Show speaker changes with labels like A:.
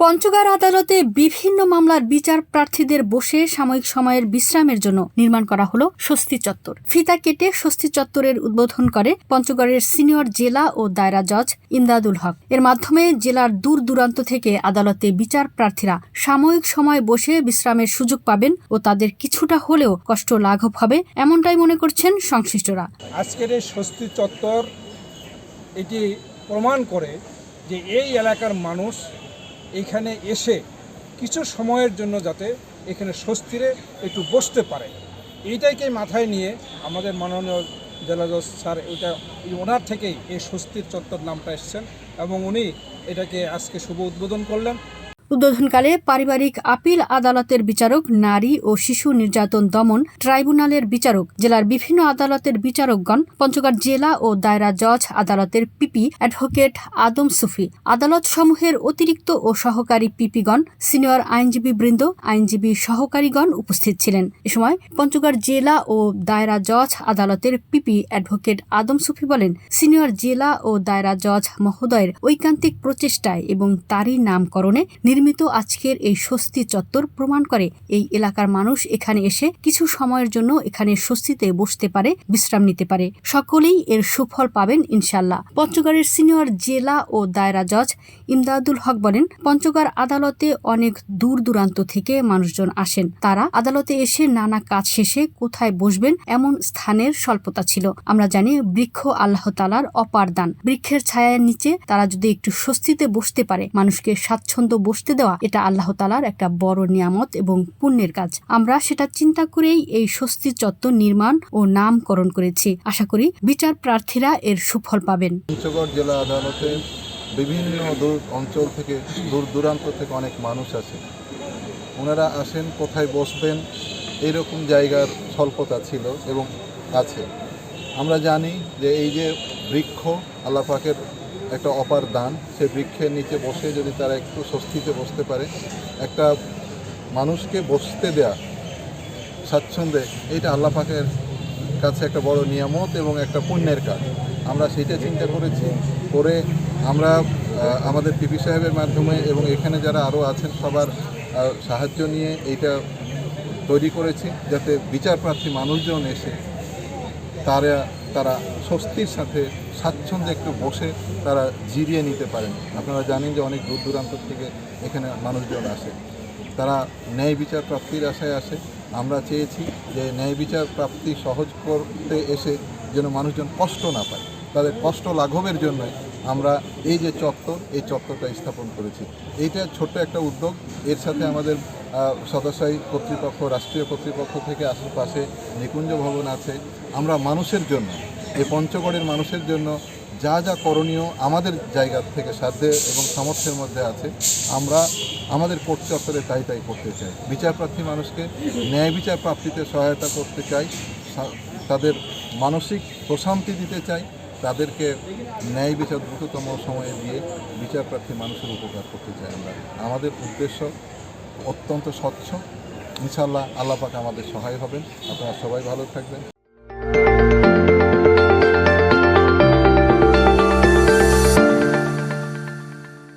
A: পঞ্চগড় আদালতে বিভিন্ন মামলার বিচার প্রার্থীদের বসে সাময়িক সময়ের বিশ্রামের জন্য নির্মাণ করা হলো স্বস্তি চত্বর। ফিতা কেটে স্বস্তি চত্বরের উদ্বোধন করে পঞ্চগড়ের সিনিয়র জেলা ও দায়রা জজ ইমদাদুল হক। এর মাধ্যমে জেলার দূর দূরান্ত থেকে আদালতে বিচার প্রার্থীরা সাময়িক সময় বসে বিশ্রামের সুযোগ পাবেন ও তাদের কিছুটা হলেও কষ্ট লাঘব হবে এমনটাই মনে করছেন সংশ্লিষ্টরা।
B: আজকের এই স্বস্তি চত্বর এটি প্রমাণ করে যে এই এলাকার মানুষ এখানে এসে কিছু সময়ের জন্য যাতে এখানে স্বস্তিরে একটু বসতে পারে। এইটাকে মাথায় নিয়ে আমাদের মাননীয় জেলা জজ স্যার এটা ওনার থেকেই এই স্বস্তির চত্বর নামটা এসছেন এবং উনি এটাকে আজকে শুভ উদ্বোধন করলেন।
A: উদ্বোধনকালে পারিবারিক আপিল আদালতের বিচারক, নারী ও শিশু নির্যাতন দমন ট্রাইব্যুনালের বিচারক, জেলার বিভিন্ন আদালতের বিচারকগণ, পঞ্চগড় জেলা ও দায়রা জজ, আদালতের পিপি অ্যাডভোকেট আদম সুফি আদালত সমূহের অতিরিক্ত ও সহকারী পিপিগণ, সিনিয়র আইনজীবী বৃন্দ, আইনজীবী সহকারীগণ উপস্থিত ছিলেন। এ সময় পঞ্চগড় জেলা ও দায়রা জজ, আদালতের পিপি অ্যাডভোকেট আদম সুফি বলেন, সিনিয়র জেলা ও দায়রা জজ মহোদয়ের ঐকান্তিক প্রচেষ্টায় এবং তারই নামকরণে নির্মিত আজকের এই স্বস্তি চত্বর প্রমাণ করে এই এলাকার মানুষ এখানে এসে কিছু সময়ের জন্য এখানে স্বস্তিতে বসতে পারে, বিশ্রাম নিতে পারে। সকলেই এর সুফল পাবেন ইনশাল্লাহ পঞ্চগড়ের সিনিয়র জেলা ও দায়রা জজ ইমদাদুল হক বলেন, পঞ্চগড় আদালতে অনেক দূর দূরান্ত থেকে মানুষজন আসেন। তারা আদালতে এসে নানা কাজ শেষে কোথায় বসবেন এমন স্থানের স্বল্পতা ছিল। আমরা জানি বৃক্ষ আল্লাহ তালার অপার দান বৃক্ষের ছায়ার নিচে তারা যদি একটু স্বস্তিতে বসতে পারে, মানুষকে স্বাচ্ছন্দ্য বসতে দেওয়া, এটা আল্লাহ তালার একটা বড় নিয়ামত এবং পুণ্যের কাজ। আমরা সেটা চিন্তা করেই এই স্বস্তি চত্বর নির্মাণ ও নামকরণ করেছি। আশা করি বিচার প্রার্থীরা এর সুফল পাবেন।
C: জেলা আদালতে বিভিন্ন দূর অঞ্চল থেকে, দূর দূরান্ত থেকে অনেক মানুষ আছে ওনারা আসেন, কোথায় বসবেন এইরকম জায়গার স্বল্পতা ছিল এবং আছে। আমরা জানি যে এই যে বৃক্ষ, আল্লাহ পাকের একটা অপার দান। সে বৃক্ষের নিচে বসে যদি তারা একটু স্বস্তিতে বসতে পারে, একটা মানুষকে বসতে দেয়া, স্বাচ্ছন্দ্যে, এইটা আল্লাহ কাছে একটা বড় নিয়ামত এবং একটা পুণ্যের কাজ। আমরা সেইটা চিন্তা করেছি, করে আমরা আমাদের পিপি সাহেবের মাধ্যমে এবং এখানে যারা আরও আছেন সবার সাহায্য নিয়ে এইটা তৈরি করেছি, যাতে বিচার প্রার্থী মানুষজন এসে তারা তারা স্বস্তির সাথে স্বাচ্ছন্দ্যে একটু বসে তারা জিরিয়ে নিতে পারেন। আপনারা জানেন যে অনেক দূর দূরান্ত থেকে এখানে মানুষজন আসে। তারা ন্যায় বিচার প্রাপ্তির আশায় আসে। আমরা চেয়েছি যে ন্যায় বিচার প্রাপ্তি সহজ করতে এসে যেন মানুষজন কষ্ট না পায়। তাদের কষ্ট লাঘবের জন্য আমরা এই যে চত্বর, এই চত্বরটা স্থাপন করেছি। এইটা ছোট্ট একটা উদ্যোগ। এর সাথে আমাদের সদাশায়ী কর্তৃপক্ষ, রাষ্ট্রীয় কর্তৃপক্ষ থেকে আশেপাশে নিকুঞ্জ ভবন আছে। আমরা মানুষের জন্য, এই পঞ্চগড়ের মানুষের জন্য যা যা করণীয় আমাদের জায়গা থেকে সাধ্যে এবং সামর্থ্যের মধ্যে আছে, আমরা আমাদের কোর্ট চত্বরে তাই তাই করতে চাই। বিচারপ্রার্থী মানুষকে ন্যায় বিচার প্রাপ্তিতে সহায়তা করতে চাই তাদের মানসিক প্রশান্তি দিতে চাই, তাদেরকে ন্যায় বিচার দ্রুততম সময়ে দিয়ে বিচারপ্রার্থী মানুষের উপকার করতে চাই আমরা। আমাদের উদ্দেশ্য অত্যন্ত স্বচ্ছ। ইনশাল্লাহ আল্লাহ পাক আমাদের সহায় হবেন। আপনারা সবাই ভালো থাকবেন।